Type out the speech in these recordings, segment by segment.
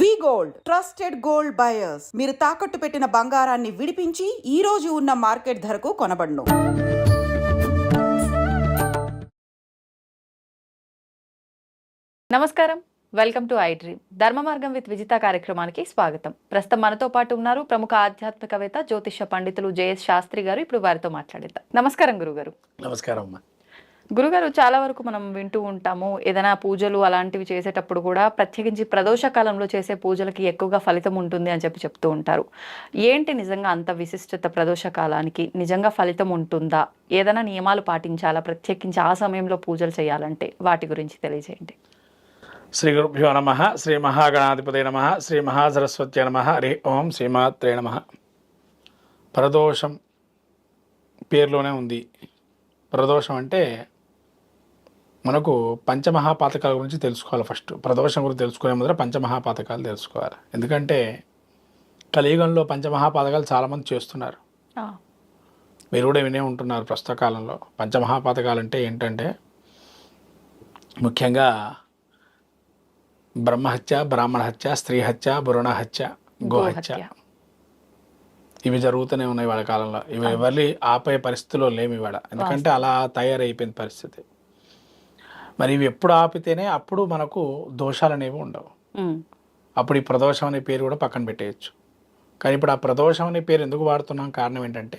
We gold trusted gold buyers. మీరు తాకట్టు పెట్టిన బంగారాన్ని విడిపించి ఈ రోజు ఉన్న మార్కెట్ ధరకు కొనబడును. నమస్కారం. Welcome to I dream. ధర్మ మార్గం విత్ విజిత కార్యక్రమానికి స్వాగతం. ప్రస్తుతం మనతో పాటు ఉన్నారు ప్రముఖ ఆధ్యాత్మికవేత్త జ్యోతిష పండితులు జేఎస్ శాస్త్రి గారు. ఇప్పుడు వారితో మాట్లాడేద్దాం. నమస్కారం గురుగారు. నమస్కారం అమ్మా. గురుగారు చాలా వరకు మనం వింటూ ఉంటాము. ఏదైనా పూజలు అలాంటివి చేసేటప్పుడు కూడా ప్రత్యేకించి ప్రదోష కాలంలో చేసే పూజలకి ఎక్కువగా ఫలితం ఉంటుంది అని చెప్పి చెప్తూ ఉంటారు. ఏంటి నిజంగా అంత విశిష్టత ప్రదోష కాలానికి? నిజంగా ఫలితం ఉంటుందా? ఏదైనా నియమాలు పాటించాలా? ప్రత్యేకించి ఆ సమయంలో పూజలు చేయాలంటే? వాటి గురించి తెలియజేయండి. శ్రీ గురుభ్యో నమ. శ్రీ మహాగణాధిపతి నమ. శ్రీ మహాసరస్వతి నమ. హరి ఓం శ్రీమాత్రే నమ. ప్రదోషం పేరులోనే ఉంది. ప్రదోషం అంటే మనకు పంచమహాపాతకాల గురించి తెలుసుకోవాలి ఫస్ట్. ప్రదోషం గురించి తెలుసుకునే ముందర పంచమహాపాతకాలు తెలుసుకోవాలి. ఎందుకంటే కలియుగంలో పంచమహాపాతకాలు చాలామంది చేస్తున్నారు. మీరు కూడా వినే ఉంటున్నారు ప్రస్తుత కాలంలో పంచమహాపాతకాలు అంటే ఏంటంటే ముఖ్యంగా బ్రహ్మహత్య బ్రాహ్మణ హత్య స్త్రీ హత్య భ్రూణ హత్య గోహత్య. ఇవి జరుగుతూనే ఉన్నాయి వాళ్ళ కాలంలో. ఇవి ఎవరి ఆపే పరిస్థితిలో లేమి ఇవాళ. ఎందుకంటే అలా తయారైపోయింది పరిస్థితి. మరి ఇవి ఎప్పుడు ఆపితేనే అప్పుడు మనకు దోషాలు అనేవి ఉండవు అప్పుడు ఈ ప్రదోషం అనే పేరు కూడా పక్కన పెట్టేయచ్చు. కానీ ఇప్పుడు ఆ ప్రదోషం అనే పేరు ఎందుకు వాడుతున్నాం? కారణం ఏంటంటే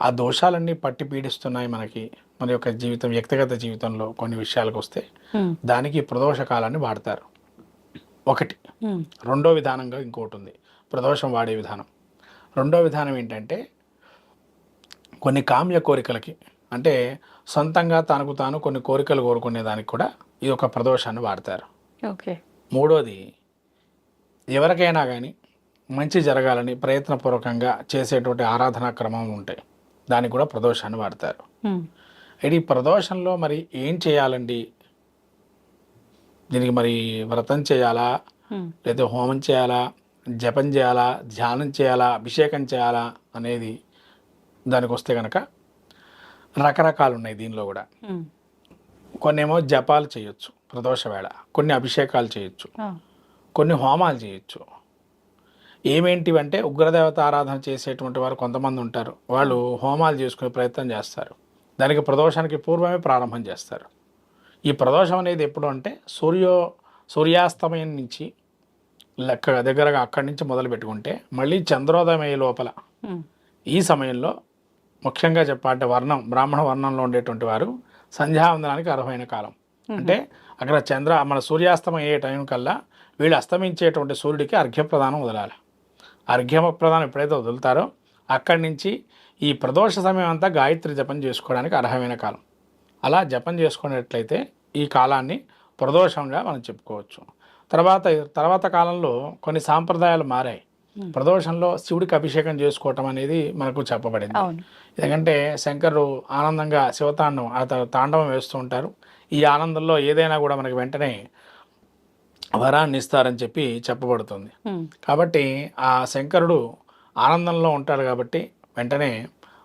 ఆ దోషాలన్నీ పట్టి పీడిస్తున్నాయి మనకి మన యొక్క జీవితం వ్యక్తిగత జీవితంలో కొన్ని విషయాలకు వస్తే. దానికి ప్రదోష కాలాన్ని వాడతారు. ఒకటి. రెండో విధానంగా ఇంకోటి ఉంది. ప్రదోషం వాడే విధానం. రెండో విధానం ఏంటంటే కొన్ని కామ్య కోరికలకి అంటే సొంతంగా తనకు తాను కొన్ని కోరికలు కోరుకునే దానికి కూడా ఈ యొక్క ప్రదోషాన్ని వాడతారు. ఓకే. మూడోది ఎవరికైనా కానీ మంచి జరగాలని ప్రయత్నపూర్వకంగా చేసేటువంటి ఆరాధనా క్రమం ఉంటాయి దానికి కూడా ప్రదోషాన్ని వాడతారు. ఈ ప్రదోషంలో మరి ఏం చేయాలండి? దీనికి మరి వ్రతం చేయాలా? లేదా హోమం చేయాలా? జపం చేయాలా? ధ్యానం చేయాలా? అభిషేకం చేయాలా? అనేది దానికి వస్తే కనుక రకరకాలు ఉన్నాయి దీనిలో కూడా. కొన్ని ఏమో జపాలు చేయొచ్చు ప్రదోష వేళ కొన్ని అభిషేకాలు చేయొచ్చు. కొన్ని హోమాలు చేయొచ్చు. ఏమేంటివంటే ఉగ్రదేవత ఆరాధన చేసేటువంటి వారు కొంతమంది ఉంటారు. వాళ్ళు హోమాలు చేసుకునే ప్రయత్నం చేస్తారు. దానికి ప్రదోషానికి పూర్వమే ప్రారంభం చేస్తారు. ఈ ప్రదోషం అనేది ఎప్పుడు అంటే సూర్యో సూర్యాస్తమయం నుంచి లెక్క దగ్గరగా అక్కడి నుంచి మొదలు పెట్టుకుంటే మళ్ళీ చంద్రోదయం లోపల ఈ సమయంలో ముఖ్యంగా చెప్పాలంటే వర్ణం బ్రాహ్మణ వర్ణంలో ఉండేటువంటి వారు సంధ్యావందనానికి అర్హమైన కాలం. అంటే అక్కడ చంద్ర మన సూర్యాస్తమయం అయ్యే టైం కల్లా వీళ్ళు అస్తమించేటువంటి సూర్యుడికి అర్ఘ్యప్రదానం వదలాలి. అర్ఘ్యప్రదానం ఎప్పుడైతే వదులుతారో అక్కడి నుంచి ఈ ప్రదోష సమయం అంతా గాయత్రి జపం చేసుకోవడానికి అర్హమైన కాలం. అలా జపం చేసుకునేట్లయితే ఈ కాలాన్ని ప్రదోషంగా మనం చెప్పుకోవచ్చు. తర్వాత తర్వాత కాలంలో కొన్ని సాంప్రదాయాలు మారాయి. ప్రదోషంలో శివుడికి అభిషేకం చేసుకోవటం అనేది మనకు చెప్పబడింది. ఎందుకంటే శంకరు ఆనందంగా శివతాండవం ఆ తాండవం వేస్తూ ఉంటారు. ఈ ఆనందంలో ఏదైనా కూడా మనకి వెంటనే వరాన్ని ఇస్తారని చెప్పి చెప్పబడుతుంది. ఉమ్, కాబట్టి ఆ శంకరుడు ఆనందంలో ఉంటాడు కాబట్టి వెంటనే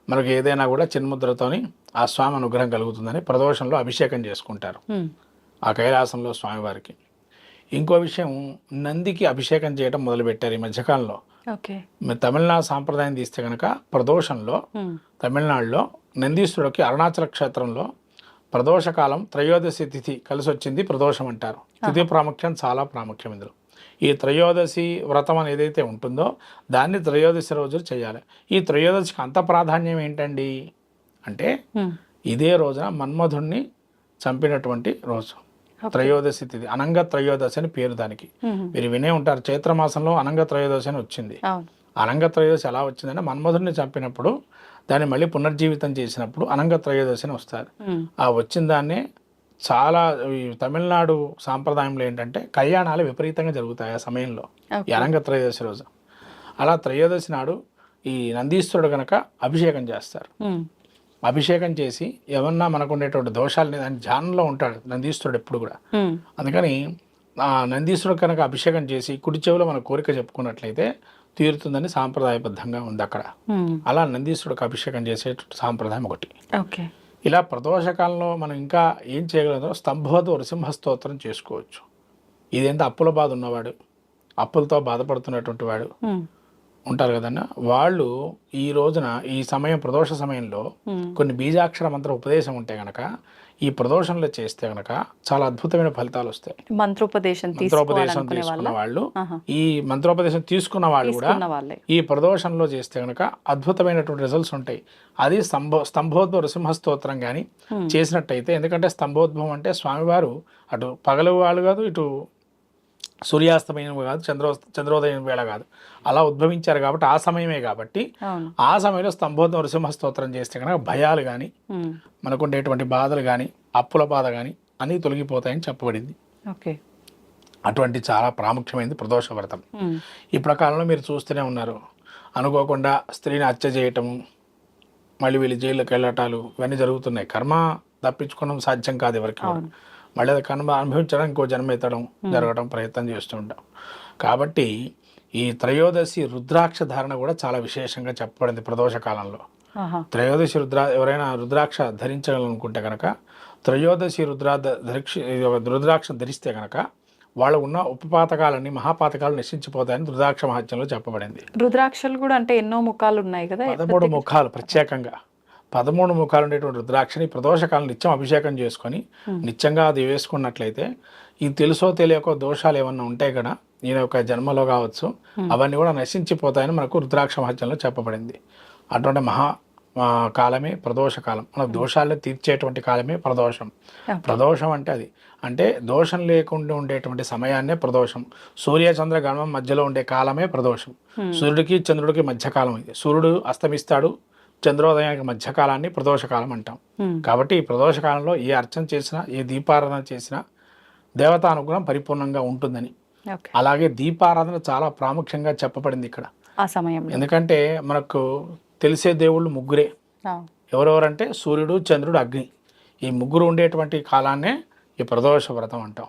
మనకు ఏదైనా కూడా చిన్ముద్రతోని ఆ స్వామి అనుగ్రహం కలుగుతుందని ప్రదోషంలో అభిషేకం చేసుకుంటారు. ఉమ్, ఆ కైలాసంలో స్వామివారికి. ఇంకో విషయం నందికి అభిషేకం చేయడం మొదలుపెట్టారు ఈ మధ్యకాలంలో. తమిళనాడు సాంప్రదాయం తీస్తే కనుక ప్రదోషంలో తమిళనాడులో నందీశ్వరుడికి అరుణాచల క్షేత్రంలో ప్రదోషకాలం త్రయోదశి తిథి కలిసి వచ్చింది ప్రదోషం అంటారు. తిథి ప్రాముఖ్యం చాలా ప్రాముఖ్యం ఇందులో. ఈ త్రయోదశి వ్రతం అని ఏదైతే ఉంటుందో దాన్ని త్రయోదశి రోజు చేయాలి. ఈ త్రయోదశికి అంత ప్రాధాన్యం ఏంటండి? అంటే ఇదే రోజున మన్మధుణ్ణి చంపినటువంటి రోజు. త్రయోదశి తిథి అనంగ త్రయోదశి అని పేరు దానికి. మీరు వినే ఉంటారు చైత్రమాసంలో అనంగ త్రయోదశి అని వచ్చింది. అనంగ త్రయోదశి ఎలా వచ్చిందంటే మన్మధుడిని చంపినప్పుడు దాన్ని మళ్ళీ పునర్జీవితం చేసినప్పుడు అనంగ త్రయోదశి అని వస్తారు. ఆ వచ్చిన దాన్నే చాలా ఈ తమిళనాడు సాంప్రదాయంలో ఏంటంటే కళ్యాణాలు విపరీతంగా జరుగుతాయి ఆ సమయంలో ఈ అనంగ త్రయోదశి రోజు. అలా త్రయోదశి నాడు ఈ నందీశ్వరుడు కనుక అభిషేకం చేస్తారు. అభిషేకం చేసి ఏమన్నా మనకు ఉండేటువంటి దోషాలని దాని ధ్యానంలో ఉంటాడు నందీశ్వరుడు ఎప్పుడు కూడా. అందుకని ఆ నందీశ్వరుడు కనుక అభిషేకం చేసి కుడి చెవిలో మన కోరిక చెప్పుకున్నట్లయితే తీరుతుందని సాంప్రదాయబద్ధంగా ఉంది అక్కడ. అలా నందీశ్వరుడికి అభిషేకం చేసే సాంప్రదాయం ఒకటి. ఓకే. ఇలా ప్రదోషకాలంలో మనం ఇంకా ఏం చేయగలదో నృసింహ స్తోత్రం చేసుకోవచ్చు. ఇదేంత అప్పుల బాధ ఉన్నవాడు అప్పులతో బాధపడుతున్నటువంటి వాడు ఉంటారు కదన్న వాళ్ళు ఈ రోజున ఈ సమయం ప్రదోష సమయంలో. కొన్ని బీజాక్షర మంత్ర ఉపదేశం ఉంటే గనక ఈ ప్రదోషంలో చేస్తే గనక చాలా అద్భుతమైన ఫలితాలు వస్తాయి. మంత్రోపదేశం మంత్రోపదేశం తీసుకున్న వాళ్ళ. ఈ మంత్రోపదేశం తీసుకున్న వాళ్ళు కూడా ఈ ప్రదోషంలో చేస్తే గనక అద్భుతమైనటువంటి రిజల్ట్స్ ఉంటాయి. అది స్తంభ స్తంభోద్భవ నృసింహ స్తోత్రం కానీ చేసినట్టయితే ఎందుకంటే స్తంభోద్భవం అంటే స్వామివారు అటు పగలు వాళ్ళు కాదు ఇటు సూర్యాస్తమయం కాదు చంద్రో చంద్రోదయం వేళ కాదు. అలా ఉద్భవించారు కాబట్టి ఆ సమయమే కాబట్టి ఆ సమయంలో స్తంభోద్భవ నృసింహ స్తోత్రం చేస్తే కనుక భయాలు కానీ మనకు ఉండేటువంటి బాధలు కానీ అప్పుల బాధ కానీ అన్నీ తొలగిపోతాయని చెప్పబడింది. ఓకే. అటువంటి చాలా ప్రాముఖ్యమైనది ప్రదోష వ్రతం. ఈ ప్రకారంలో మీరు చూస్తూనే ఉన్నారు. అనుకోకుండా స్త్రీని హత్య చేయటము మళ్ళీ వీళ్ళు జైల్లోకి వెళ్ళటాలు ఇవన్నీ జరుగుతున్నాయి. కర్మ తప్పించుకోవడం సాధ్యం కాదు ఎవరికి. మళ్ళీ అది కర్మ అనుభవించడం ఇంకో జన్మ ఎత్తడం జరగడం ప్రయత్నం చేస్తూ ఉంటాం. కాబట్టి ఈ త్రయోదశి రుద్రాక్ష ధారణ కూడా చాలా విశేషంగా చెప్పబడింది ప్రదోష కాలంలో. త్రయోదశి రుద్రా ఎవరైనా రుద్రాక్ష ధరించాలనుకుంటే కనుక త్రయోదశి రుద్రా ధరిక్ష రుద్రాక్ష ధరిస్తే కనుక వాళ్ళు ఉన్న ఉపపాతకాలన్నీ మహాపాతకాలు నశించిపోతాయని రుద్రాక్ష మహత్యంలో చెప్పబడింది. రుద్రాక్షలు కూడా అంటే ఎన్నో ముఖాలు ఉన్నాయి కదా? పదమూడు ముఖాలు ప్రత్యేకంగా. పదమూడు ముఖాలు ఉండేటువంటి రుద్రాక్షని ప్రదోషకాలం నిత్యం అభిషేకం చేసుకొని నిత్యంగా అది వేసుకున్నట్లయితే ఈ తెలుసో తెలియకో దోషాలు ఏమన్నా ఉంటాయి కదా నేను ఒక జన్మలో కావచ్చు అవన్నీ కూడా నశించిపోతాయని మనకు రుద్రాక్ష మహత్యంలో చెప్పబడింది. అటువంటి మహా కాలమే ప్రదోష కాలం మన దోషాలను తీర్చేటువంటి కాలమే ప్రదోషం. ప్రదోషం అంటే అది. అంటే దోషం లేకుండా ఉండేటువంటి సమయాన్నే ప్రదోషం. సూర్య చంద్ర గణం మధ్యలో ఉండే కాలమే ప్రదోషం. సూర్యుడికి చంద్రుడికి మధ్యకాలం ఇది. సూర్యుడు అస్తమిస్తాడు చంద్రోదయానికి మధ్యకాలాన్ని ప్రదోషకాలం అంటాం. కాబట్టి ఈ ప్రదోషకాలంలో ఏ అర్చన చేసినా ఏ దీపారాధన చేసినా దేవతా అనుగ్రహం పరిపూర్ణంగా ఉంటుందని. అలాగే దీపారాధన చాలా ప్రాముఖ్యంగా చెప్పబడింది ఇక్కడ. ఆ ఎందుకంటే మనకు తెలిసే దేవుళ్ళు ముగ్గురే. ఎవరెవరంటే సూర్యుడు చంద్రుడు అగ్ని. ఈ ముగ్గురు ఉండేటువంటి కాలాన్నే ఈ ప్రదోష వ్రతం అంటాం.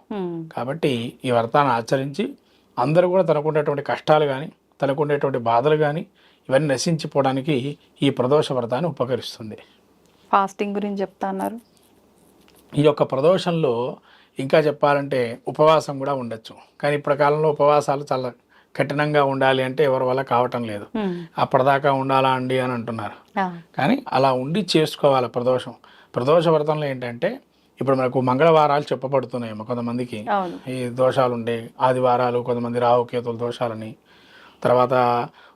కాబట్టి ఈ వ్రతాన్ని ఆచరించి అందరూ కూడా తనకుండేటువంటి కష్టాలు కానీ తనకుండేటువంటి బాధలు కానీ ఇవన్నీ నశించిపోవడానికి ఈ ప్రదోష వ్రతాన్ని ఉపకరిస్తుంది. ఫాస్టింగ్ గురించి చెప్తా అన్నారు. ఈ యొక్క ప్రదోషంలో ఇంకా చెప్పాలంటే ఉపవాసం కూడా ఉండొచ్చు. కానీ ఇప్పటి కాలంలో ఉపవాసాలు చాలా కఠినంగా ఉండాలి అంటే ఎవరి వల్ల కావటం లేదు. అప్పటిదాకా ఉండాలా అండి అని అంటున్నారు. కానీ అలా ఉండి చేసుకోవాలి ప్రదోషం. ప్రదోష వ్రతంలో ఏంటంటే ఇప్పుడు మనకు మంగళవారాలు చెప్పబడుతున్నాయి కొంతమందికి. ఈ దోషాలు ఉండే ఆదివారాలు కొంతమంది రాహుకేతుల దోషాలని తర్వాత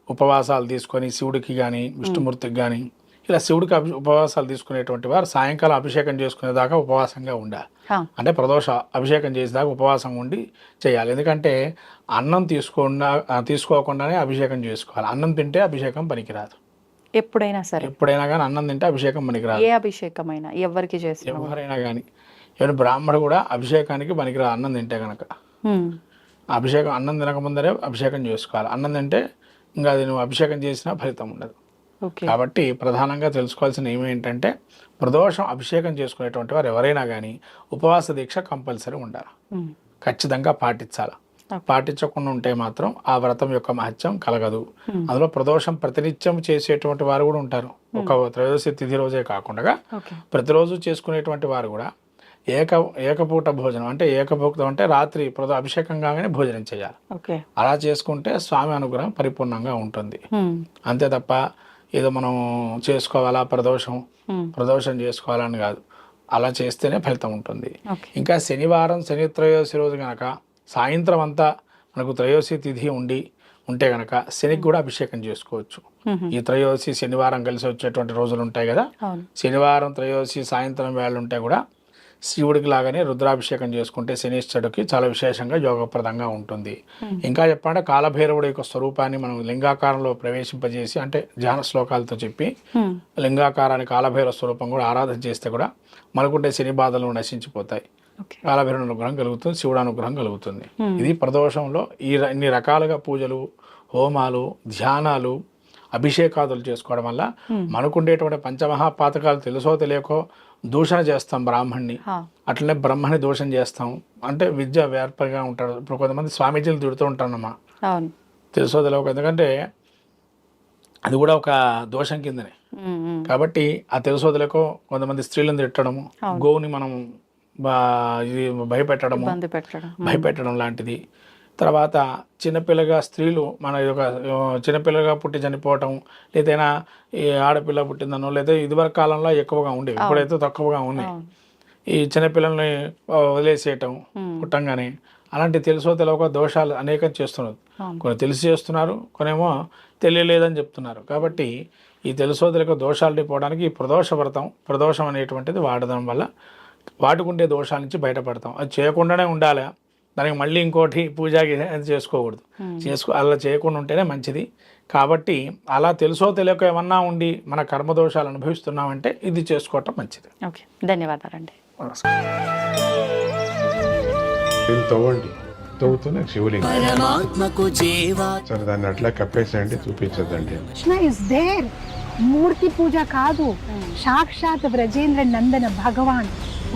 ఉపవాసాలు తీసుకొని శివుడికి కానీ విష్ణుమూర్తికి కానీ ఇలా శివుడికి అభి ఉపవాసాలు తీసుకునేటువంటి వారు సాయంకాలం అభిషేకం చేసుకునేదాకా ఉపవాసంగా ఉండాలి. అంటే ప్రదోష అభిషేకం చేసేదాకా ఉపవాసం ఉండి చేయాలి. ఎందుకంటే అన్నం తీసుకుండా తీసుకోకుండానే అభిషేకం చేసుకోవాలి. అన్నం తింటే అభిషేకం పనికిరాదు. ఎప్పుడైనా సరే. ఎప్పుడైనా కానీ అన్నం తింటే అభిషేకం పనికిరాదు. ఏ అభిషేకమైనా ఎవరికి చేసిన ఎవరైనా కానీ ఎవరి బ్రాహ్మడు కూడా అభిషేకానికి పనికిరాదు. అన్నం తింటే కనుక అభిషేకం అన్నం తినకముందరే అభిషేకం చేసుకోవాలి. అన్నం తింటే ఇంకా అది నువ్వు అభిషేకం చేసినా ఫలితం ఉండదు. కాబట్టి ప్రధానంగా తెలుసుకోవాల్సిన ఏమేంటంటే ప్రదోషం అభిషేకం చేసుకునేటువంటి వారు ఎవరైనా కానీ ఉపవాస దీక్ష కంపల్సరీ ఉండాలి. ఖచ్చితంగా పాటించాలి. పాటించకుండా ఉంటే మాత్రం ఆ వ్రతం యొక్క మహత్యం కలగదు. అందులో ప్రదోషం ప్రతినిత్యం చేసేటువంటి వారు కూడా ఉంటారు. ఒక త్రయోదశి తిథి రోజే కాకుండా ప్రతిరోజు చేసుకునేటువంటి వారు కూడా ఏక ఏకపూట భోజనం. అంటే ఏకభోక్తం అంటే రాత్రి ప్రదో అభిషేకం కాగానే భోజనం చేయాలి. అలా చేసుకుంటే స్వామి అనుగ్రహం పరిపూర్ణంగా ఉంటుంది. అంతే తప్ప ఏదో మనం చేసుకోవాలా ప్రదోషం? ప్రదోషం చేసుకోవాలని కాదు. అలా చేస్తేనే ఫలితం ఉంటుంది. ఇంకా శనివారం శని త్రయోదశి రోజు కనుక సాయంత్రం అంతా మనకు త్రయోదశి తిథి ఉండి ఉంటే కనుక శనికి కూడా అభిషేకం చేసుకోవచ్చు. ఈ త్రయోదశి శనివారం కలిసి వచ్చేటువంటి రోజులు ఉంటాయి కదా? శనివారం త్రయోదశి సాయంత్రం వేళ ఉంటే కూడా శివుడికి లాగానే రుద్రాభిషేకం చేసుకుంటే శనీశ్వరుడికి చాలా విశేషంగా యోగప్రదంగా ఉంటుంది. ఇంకా చెప్పాలంటే కాలభైరవుడి యొక్క స్వరూపాన్ని మనం లింగాకారంలో ప్రవేశింపజేసి అంటే ధ్యాన శ్లోకాలతో చెప్పి ఉమ్, లింగాకారానికి కాలభైరవ స్వరూపం కూడా ఆరాధన చేస్తే కూడా మనకుండే శని బాధలు నశించిపోతాయి. కాలభైరవ అనుగ్రహం కలుగుతుంది శివుడు అనుగ్రహం కలుగుతుంది. ఇది ప్రదోషంలో ఈ ఇన్ని రకాలుగా పూజలు హోమాలు ధ్యానాలు అభిషేకాదులు చేసుకోవడం వల్ల మనకుండేటువంటి పంచమహాపాతకాలు తెలుసో తెలియకో దూషణ చేస్తాం బ్రాహ్మణ్ణి. అట్లనే బ్రహ్మని దూషణ చేస్తాం. అంటే విద్య వ్యాపకంగా ఉంటాడు ఇప్పుడు కొంతమంది స్వామీజీలు తిడుతూ ఉంటానమ్మా తెలుసో తెలియక ఎందుకంటే అది కూడా ఒక దోషం కిందనే. కాబట్టి ఆ తెలుసో తెలియకో కొంతమంది స్త్రీలను తిట్టడము గోవుని మనం బా ఇది భయపెట్టడము భయపెట్టడం లాంటిది. తర్వాత చిన్నపిల్లగా స్త్రీలు మన యొక్క చిన్నపిల్లగా పుట్టి చనిపోవటం లేదైనా ఈ ఆడపిల్ల పుట్టిందనో లేదా ఇదివరకు కాలంలో ఎక్కువగా ఉండేవి ఇప్పుడైతే తక్కువగా ఉన్నాయి. ఈ చిన్నపిల్లల్ని వదిలేసేయటం పుట్టంగానే అలాంటి తెలుసో తెలియక దోషాలు అనేకం చేస్తున్నారు. కొన్ని తెలిసి చేస్తున్నారు కొనేమో తెలియలేదని చెప్తున్నారు. కాబట్టి ఈ తెలుసో తెలియక దోషాలు పోవడానికి ఈ ప్రదోష వ్రతం ప్రదోషం అనేటువంటిది వాడడం వల్ల వాటికుండే దోషాల నుంచి బయటపడతాం. అది చేయకుండానే ఉండాలి? దానికి మళ్ళీ ఇంకోటి పూజకి అది చేసుకోకూడదు. చేసుకో అలా చేయకుండా ఉంటేనే మంచిది. కాబట్టి అలా తెలుసో తెలియక ఏమన్నా ఉండి మన కర్మ దోషాలు అనుభవిస్తున్నామంటే ఇది చేసుకోవటం మంచిది. ఓకే. ధన్యవాదాలండి. దీన్ని తవ్వండి. తవ్వుతూనే శివలింగం. పరమాత్మకు జీవా. సరే దాన్ని అట్లా కప్పేసేయండి చూపించదండి కృష్ణ ఇస్ దేర్ మూర్తి పూజ కాదు. సాక్షాత్ బ్రజేంద్ర నందన భగవాన్.